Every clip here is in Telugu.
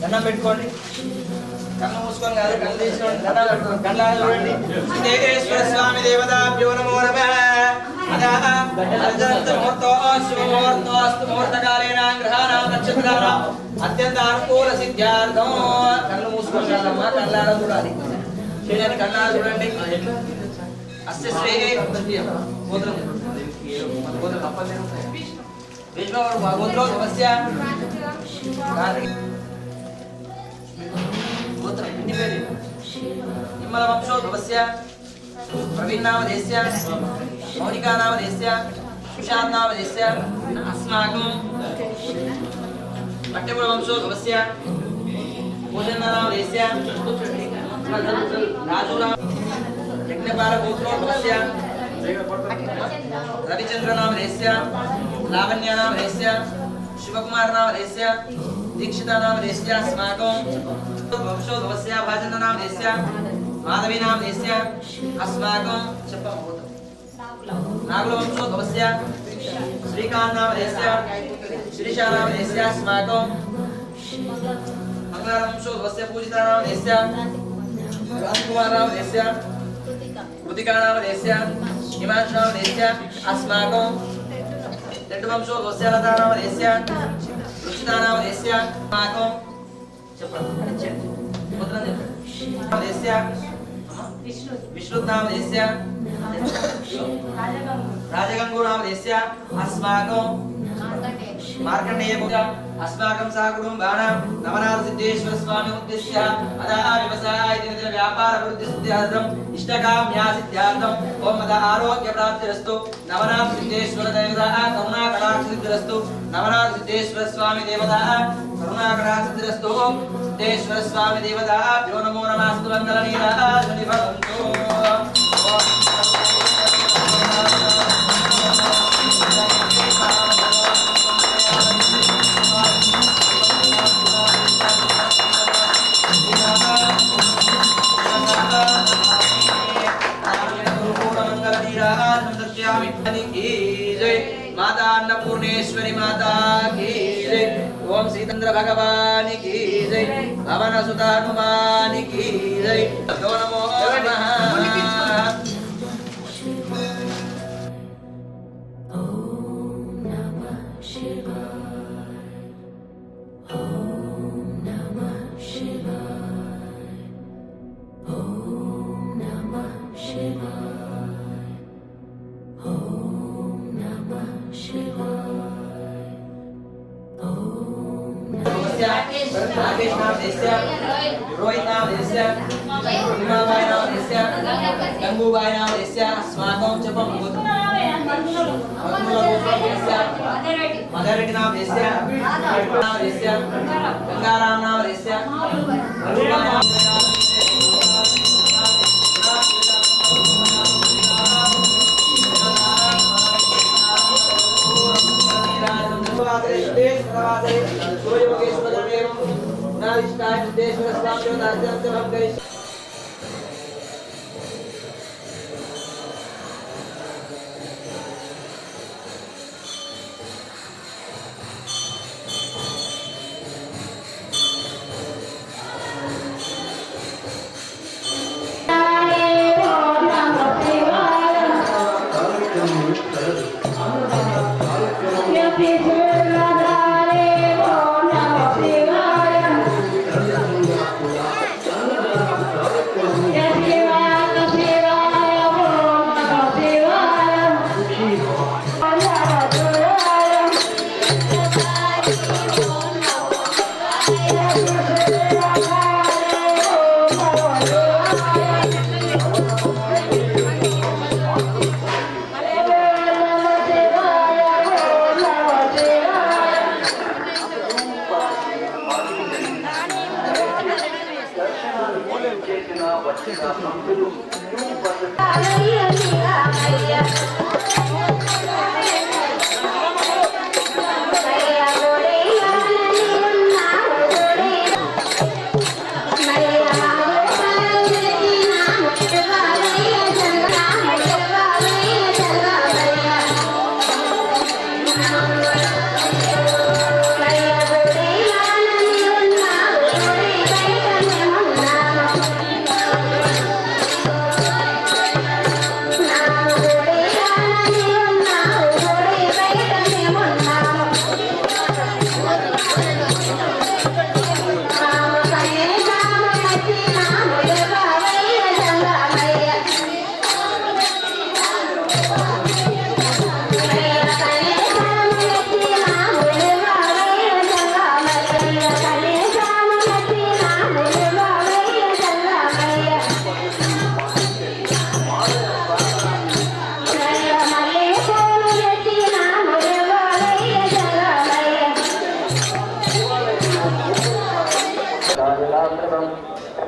దండం పెట్టుకోండి. కన్ను మూసుకొని కాదు కళ్ళు తీసుకోండి. దండాలు పెట్టుకోండి. కళ్ళాలు చూడండి స్వామి దేవతాభ్యో నమో నమ. అత్యంత అనుకూల సిద్ధ్యార్థం కళ్ళు మూసుకొని కాదమ్మా చూడాలి. శరీరాన్ని కళ్ళాల చూడండి. అస్య శ్రేయే గోత్రం. గోత్రం తప్పలేదు గోత్రం పేరు నిమ్మల प्रवीणावधेस्य मौनिकानावधेस्य सुशान्तावधेस्य अस्माकं पट्टपुरवंशोद्भवस्य भोजन्नानावधेस्य राजुरा यज्ञपालगोत्रोद्भवस्य रविचन्द्रनामधेस्य लावण्यानामधेस्य शिवकुमारनामधेस्य दीक्षितानामधेस्य अस्माकं वंशोद्भवस्य भाजननामधेस्य भाजननामदेस्य माधवीनामदेस्य अस्माकं नागलवंशोद्भवस्य श्रीकान्नामदेस्य श्रीशानामदेस्य अस्माकं मङ्गलवंशोद्भवस्य पूजितानामदेस्य राजकुमारनामदेस्य कृतिकानामदेस्य हिमांशनामदेस्य अस्माकं दण्डवंशोद्भवस्य लतानामदेस्य రుచితానామదేశ్య మాకం చెప్పండి ముద్ర దేశ్య విష్ణునామదేశ్య రాజగంగూనామదేశ్య అస్మాకం మార్కండేయ పూజ అస్మాకం సహ కుటుంబానాం నవనాథ సిద్ధేశ్వర స్వామి ఉద్దేశ్య అదా వ్యవసాయ దినదిన వ్యాపార అభివృద్ధి సిద్ధ్యార్థం ఇష్టకామ్యా సిద్ధ్యార్థం ఓం మద ఆరోగ్య ప్రాప్తిరస్తు నవనాథ సిద్ధేశ్వర దేవత కరుణా కటాక్ష సిద్ధిరస్తు నవనాథ సిద్ధేశ్వర స్వామి దేవత కరుణా కటాక్ష సిద్ధిరస్తు సిద్ధేశ్వర స్వామి रत्नाकरासुरस्तो सिद्धेश्वर स्वामी देवताभ्यो नमो नमस्तु माता अन्नपूर्णेश्वरी माता की जय ओम सीतेंद्र भगवान की जय भवन सुत हनुमान की जय नमो नमो नमः राकेश नाम देस्य रोहित नाम देस्य उमाबाई नाम देस्य गंगूबाई नाम देस्य अस्माकं च पमुत् मदरेड्डी नाम देस्य नाम देस्य गंगाराम नाम देस्य रूपा नाम やってらっしゃい。Thank you.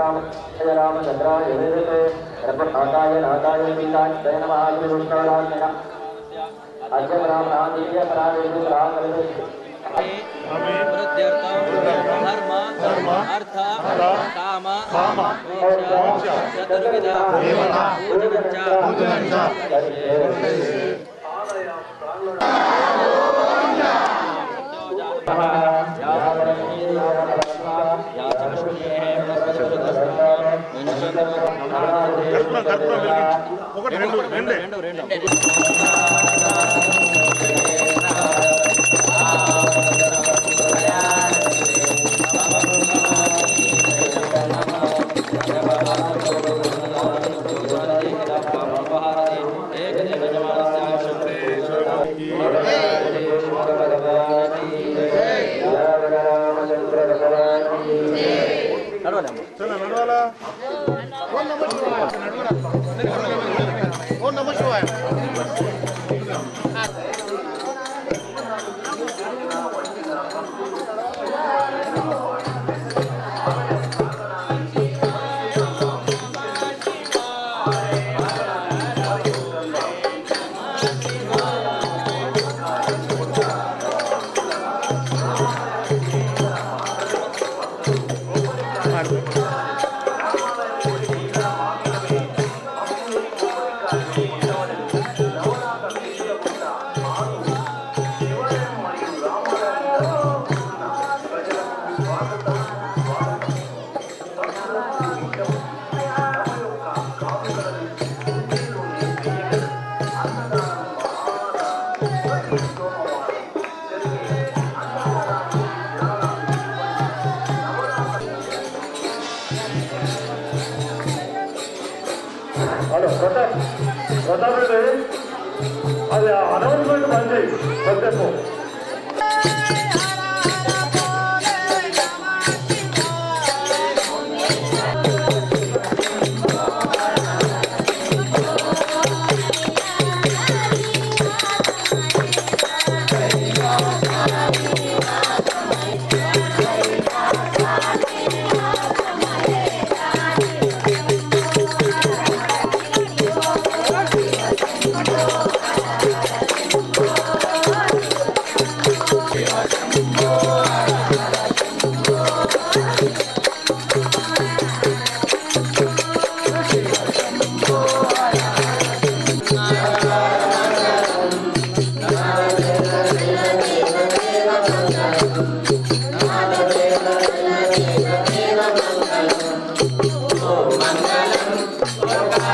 राम जय रामचन्द्राय रघुनाथाय नाथाय पीताय नमाग्निरुष्णाय अजय राम रामीय परावेदु राम धर्म अर्थ काम काम चतुर्विधा भोजनञ्च ఒకటి రెండు రెండే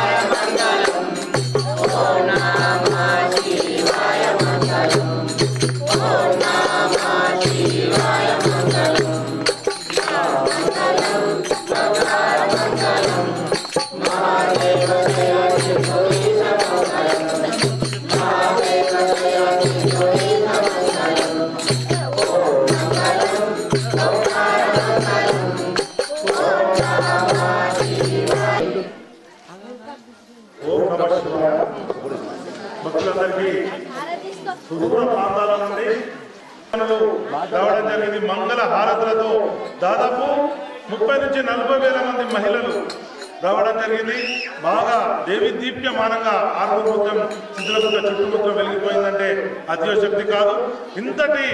Mangalam, Onam. సుదూర ప్రాంతాల నుండి రావడం జరిగింది. మంగళ హారతులతో దాదాపు ముప్పై నుంచి నలభై వేల మంది మహిళలు రావడం జరిగింది. బాగా దేవి దీప్యమానంగా ఆర్మూర్ మొత్తం శిథిలగుట్ట వెలిగిపోయిందంటే అతిశక్తి కాదు. ఇంతటి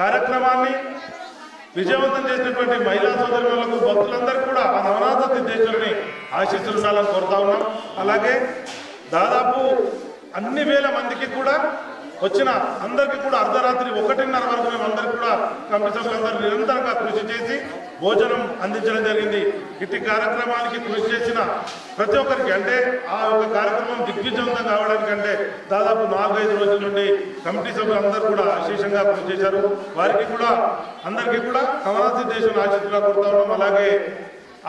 కార్యక్రమాన్ని విజయవంతం చేసినటువంటి మహిళా సోదరులకు భక్తులందరూ కూడా ఆ నవనాథ సిద్ధేశ్వరుని ఆశీస్సులు ఉండాలని కోరుతా ఉన్నాం. అలాగే దాదాపు అన్ని వేల మందికి కూడా వచ్చిన అందరికీ కూడా అర్ధరాత్రి ఒకటిన్నర వరకు మేము అందరికీ కూడా కమిటీ సభ్యులందరూ నిరంతరంగా కృషి చేసి భోజనం అందించడం జరిగింది. ఇట్టి కార్యక్రమానికి కృషి చేసిన ప్రతి ఒక్కరికి అంటే ఆ యొక్క కార్యక్రమం దిగ్విజయంతం కావడానికంటే దాదాపు నాలుగైదు రోజుల నుండి కమిటీ సభ్యులందరూ కూడా విశేషంగా కృషి చేశారు. వారికి కూడా అందరికీ కూడా కమలాసి దేశం ఆశిస్తున్నా కొడతా ఉన్నాం. అలాగే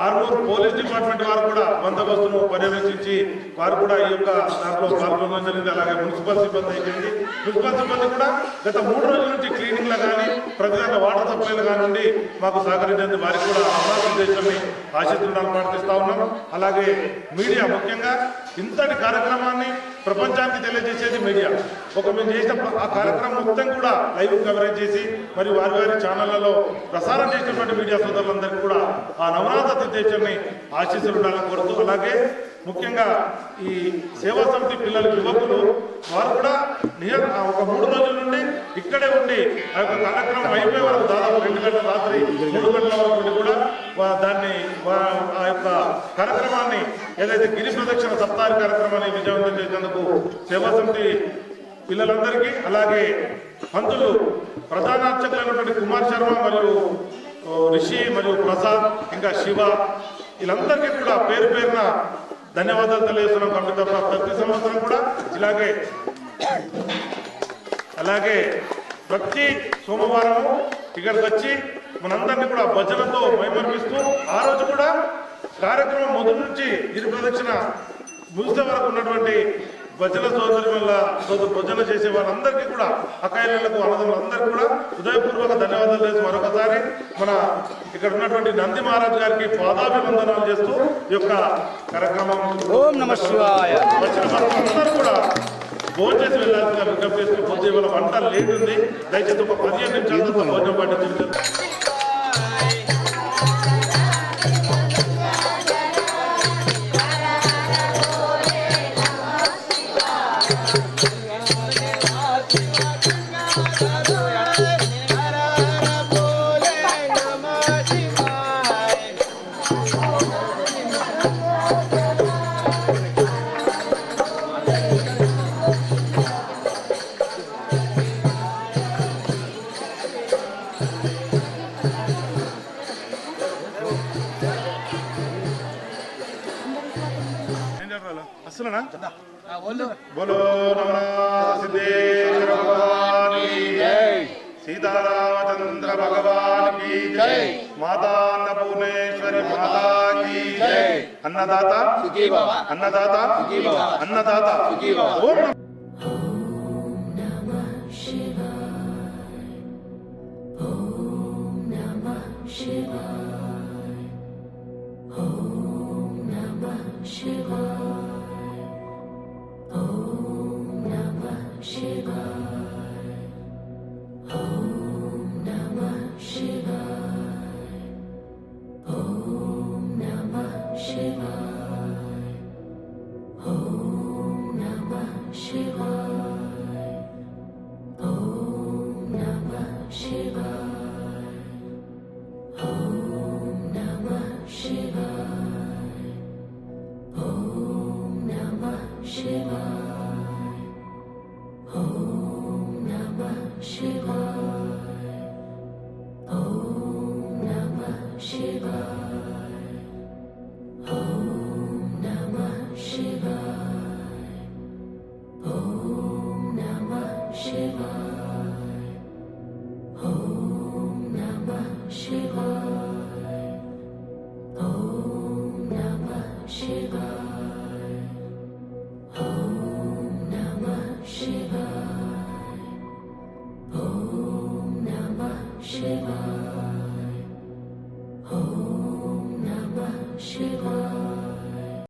ఆర్మూర్ పోలీస్ డిపార్ట్మెంట్ వారు కూడా బందోబస్తును పర్యవేక్షించి వారు కూడా ఈ యొక్క దాంట్లో పాల్గొనడం జరిగింది. అలాగే మున్సిపల్ సిబ్బంది అయిపోయింది. మున్సిపల్ కూడా గత మూడు రోజుల నుంచి క్లీనింగ్లో కానీ ప్రతిదాంట్లో వాటర్ సప్లైలు కానివ్వండి మాకు సహకరించేందుకు వారికి కూడా అమరావతి దేశాన్ని ఆశిస్తున్నాను ప్రార్థిస్తా ఉన్నాం. అలాగే మీడియా ముఖ్యంగా ఇంతటి కార్యక్రమాన్ని ప్రపంచానికి తెలియజేసేది మీడియా. ఒక మేము చేసిన ఆ కార్యక్రమం మొత్తం కూడా లైవ్ కవరేజ్ చేసి మరియు వారి వారి ఛానళ్ళలో ప్రసారం చేసినటువంటి మీడియా సోదరులందరికీ కూడా ఆ నవరాత్రి దేశాన్ని ఆశీస్సులు ఉండాలని కోరుతూ అలాగే ముఖ్యంగా ఈ సేవా సమితి పిల్లలు యువకులు వారు కూడా నియర్ ఆ ఒక మూడు రోజుల నుండి ఇక్కడే ఉండి ఆ యొక్క కార్యక్రమం అయిపోయే వరకు దాదాపు రెండు గంటల రాత్రి మూడు గంటల వరకు కూడా దాన్ని వా- ఆ యొక్క కార్యక్రమాన్ని ఏదైతే గిరి ప్రదక్షిణ సప్తాహ కార్యక్రమాన్ని విజయవంతం చేసేందుకు సేవా సమితి పిల్లలందరికీ అలాగే పంతులు ప్రధాన అర్చకులైనటువంటి కుమార్ శర్మ మరియు రిషి మరియు ప్రసాద్ ఇంకా శివ వీళ్ళందరికీ కూడా పేరు పేరున ధన్యవాదాలు తెలియజేస్తున్నాం కమిటీ తరఫున ప్రతి సంవత్సరం కూడా ఇలాగే. అలాగే ప్రతి సోమవారం ఇక్కడికి వచ్చి మనందరినీ కూడా భజనతో మైమర్పిస్తూ ఆ రోజు కూడా కార్యక్రమం మొదటి నుంచి గిరి ప్రదక్షిణ ముగిసే వరకు ఉన్నటువంటి భజన సోదరి వల్ల సోదరు భజన చేసే వాళ్ళందరికీ కూడా అకాయలకు అన్నదమ్ములందరికీ కూడా హృదయపూర్వక ధన్యవాదాలు చేసి మరొకసారి మన ఇక్కడ ఉన్నటువంటి నంది మహారాజ్ గారికి పాదాభివందనాలు చేస్తూ ఈ యొక్క కార్యక్రమం ఓం నమ శివాయ. వచ్చిన మనమందరూ కూడా భోజనం వెళ్ళాల్సిన విజ్ఞప్తి చేస్తూ భోజనం ఇవాళ వంట లేట్ ఉంది. దయచేసి ఒక పదిహేను నిమిషాల భోజనం పట్టించండి बोलना ना बोलो सिद्धेश्वर भगवान की जय सीतारामचंद्र भगवान की जय माता अन्नपूर्णेश्वरी माता की जय अन्नदाता अन्नदाता अन्नदाता ओम Shiva 是吗？